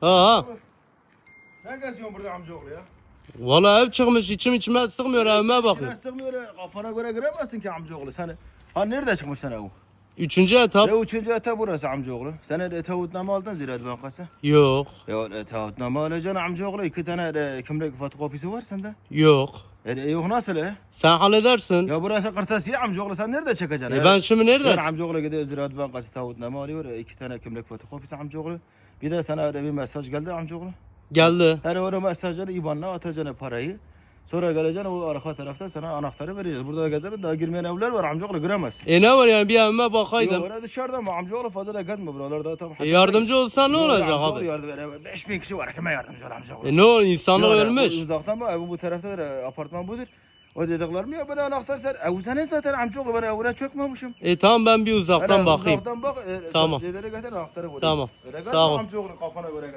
Ha ha. Ne geziyorsun burada amcaoğlu ya? Valla ev çıkmış içim içime sıkmıyor evime bakıyor. İçine sığmıyor kafana göre giremezsin ki amcaoğlu. Sen ha nerede çıkmış sen ev? Üçüncü etap Ne üçüncü ete burası amcaoğlu. Sen de taahhütname aldın Ziraat Bankası. yok Ya taahhütname alacaksın amcaoğlu. İki tane de kimlik fotokopisi var sende. yok. E, yok nasıl e? Sen halledersin. Ya burası kırtasiye amcaoğlu sen nerede çekeceksin? E e? ben şimdi nerede? amcaoğlu gidiyor Ziraat Bankası taahhütname alıyor. iki tane kimlik fotokopisi amcaoğlu. Bir de sana öyle bir mesaj geldi amcaoğlu. Geldi. Her o mesajları IBAN'ına atacaksın parayı. Sonra geleceksin o arka tarafta sana anahtarı vereceğiz. Burada gezeme daha girmeyen evler var amcaoğlu giremezsin. E ne var yani bir evime Yok bakaydım. orada dışarıda ama amcaoğlu fazla da gezme buralarda tam. E yardımcı olsan ne Yok, olacak abi? Yardım eder. 5000 kişi var kime yardımcı ol amcaoğlu. E ne olur insanlar Yok, ölmüş. Uzaktan bak evin bu tarafta da apartman budur. O dediklerim ya bana anahtar ser. Ev senin zaten amcaoğlu ben evine çökmemişim. E tamam ben bir uzaktan Hele bakayım. Uzaktan bak. E, Tamam. Cedere getir anahtarı koy. Tamam. Öyle Sağ ol. Amcaoğlu kafana göre gez.